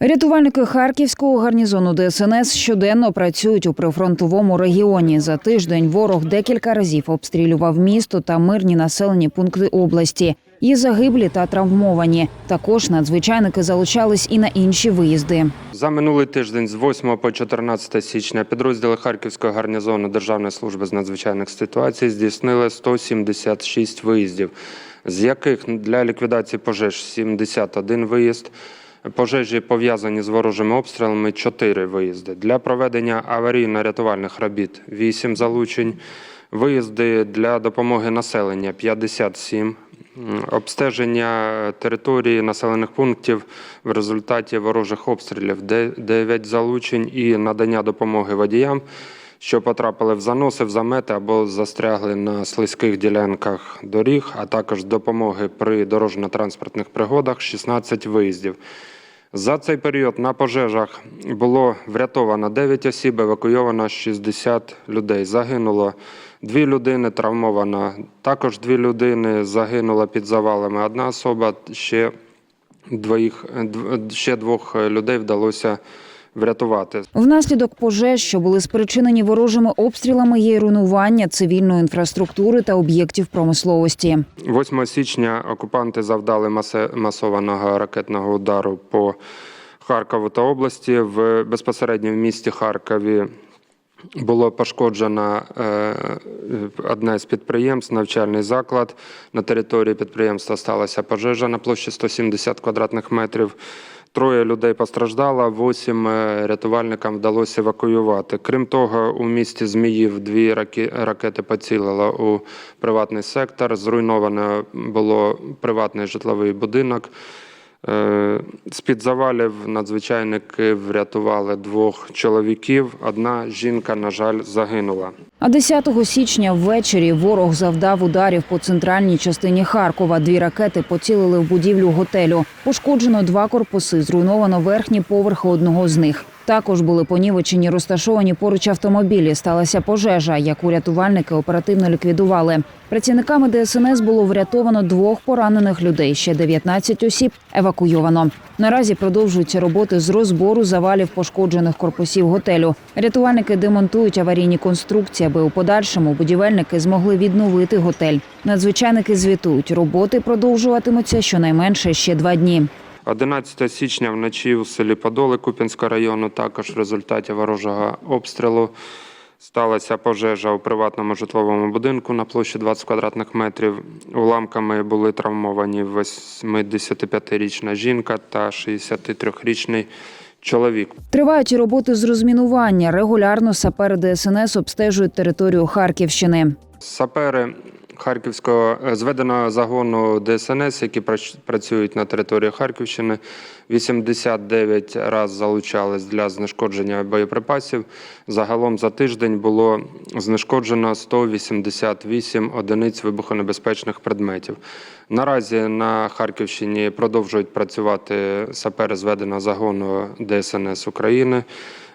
Рятувальники харківського гарнізону ДСНС щоденно працюють у прифронтовому регіоні. За тиждень ворог декілька разів обстрілював місто та мирні населені пункти області. Є загиблі та травмовані. Також надзвичайники залучались і на інші виїзди. За минулий тиждень з 8 по 14 січня підрозділи Харківського гарнізону Державної служби з надзвичайних ситуацій здійснили 176 виїздів, з яких для ліквідації пожеж 71 виїзд. Пожежі пов'язані з ворожими обстрілами 4 виїзди. Для проведення аварійно-рятувальних робіт 8 залучень, виїзди для допомоги населення 57, обстеження території населених пунктів в результаті ворожих обстрілів 9 залучень і надання допомоги водіям, що потрапили в заноси, в замети або застрягли на слизьких ділянках доріг, а також допомоги при дорожньо-транспортних пригодах 16 виїздів. За цей період на пожежах було врятовано 9 осіб, евакуйовано 60 людей. Загинуло 2 людини, травмовано також 2 людини, загинула під завалами одна особа, ще, двох, ще двох людей вдалося врятувати. Внаслідок пожеж, що були спричинені ворожими обстрілами, є руйнування цивільної інфраструктури та об'єктів промисловості. 8 січня окупанти завдали масованого ракетного удару по Харкову та області. В безпосередньо в місті Харкові було пошкоджено е, одне з підприємств, навчальний заклад. На території підприємства сталася пожежа на площі 170 квадратних метрів. Троє людей постраждало, восім е, рятувальникам вдалося евакуювати. Крім того, у місті Зміїв дві ракети поцілили у приватний сектор. Зруйновано було приватний житловий будинок. Е, З-під завалів надзвичайники врятували двох чоловіків. Одна жінка, на жаль, загинула. А 10 січня ввечері ворог завдав ударів по центральній частині Харкова. Дві ракети поцілили в будівлю готелю. Пошкоджено два корпуси, зруйновано верхні поверхи одного з них. Також були понівечені розташовані поруч автомобілі. Сталася пожежа, яку рятувальники оперативно ліквідували. Працівниками ДСНС було врятовано двох поранених людей. Ще 19 осіб евакуйовано. Наразі продовжуються роботи з розбору завалів пошкоджених корпусів готелю. Рятувальники демонтують аварійні конструкції, аби у подальшому будівельники змогли відновити готель. Надзвичайники звітують, роботи продовжуватимуться щонайменше ще два дні. 11 січня вночі у селі Подоли Куп'янського району також в результаті ворожого обстрілу сталася пожежа у приватному житловому будинку на площі 20 квадратних метрів. Уламками були травмовані 85-річна жінка та 63-річний чоловік. Тривають роботи з розмінування. Регулярно сапери ДСНС обстежують територію Харківщини. Сапери Харківського е, зведеного загону ДСНС, які працюють на території Харківщини, 89 раз залучались для знешкодження боєприпасів. Загалом за тиждень було знешкоджено 188 одиниць вибухонебезпечних предметів. Наразі на Харківщині продовжують працювати сапери зведеного загону ДСНС України.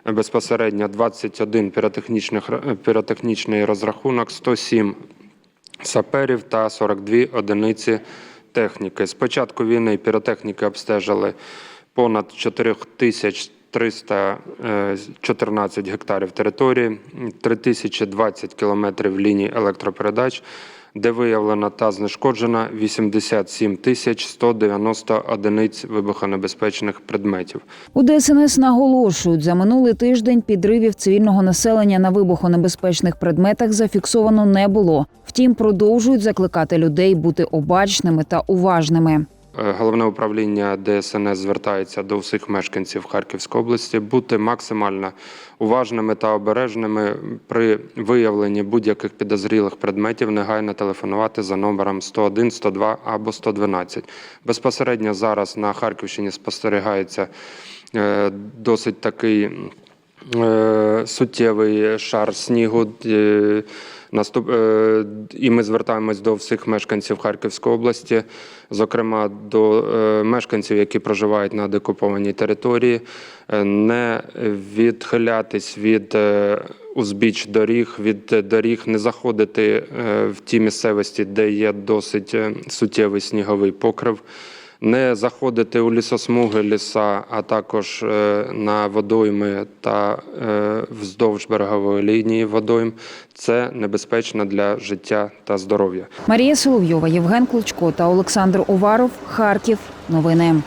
Безпосередньо 21 піротехнічний розрахунок, 107 саперів та 42 одиниці техніки. З початку війни піротехніки обстежили понад 4314 гектарів території, 3020 кілометрів ліній електропередач, де виявлено та знешкоджено 87 тисяч 190 одиниць вибухонебезпечних предметів. У ДСНС наголошують, за минулий тиждень підривів цивільного населення на вибухонебезпечних предметах зафіксовано не було. Втім, продовжують закликати людей бути обачними та уважними. Е, Головне управління ДСНС звертається до всіх мешканців Харківської області бути максимально уважними та обережними при виявленні будь-яких підозрілих предметів. Негайно телефонувати за номером 101, 102 або 112. Безпосередньо зараз на Харківщині спостерігається е, досить такий е, суттєвий шар снігу. Наступ... е, І ми звертаємось до всіх мешканців Харківської області, зокрема до е, мешканців, які проживають на декупованій території, е, не відхилятись від узбіч доріг, від доріг, не заходити в ті місцевості, де є досить суттєвий сніговий покрив не заходити у лісосмуги, ліса, а також е, на водойми та е, вздовж берегової лінії водойм. Це небезпечно для життя та здоров'я. Марія Соловйова, Євген Клочко та Олександр Уваров. Харків. Новини.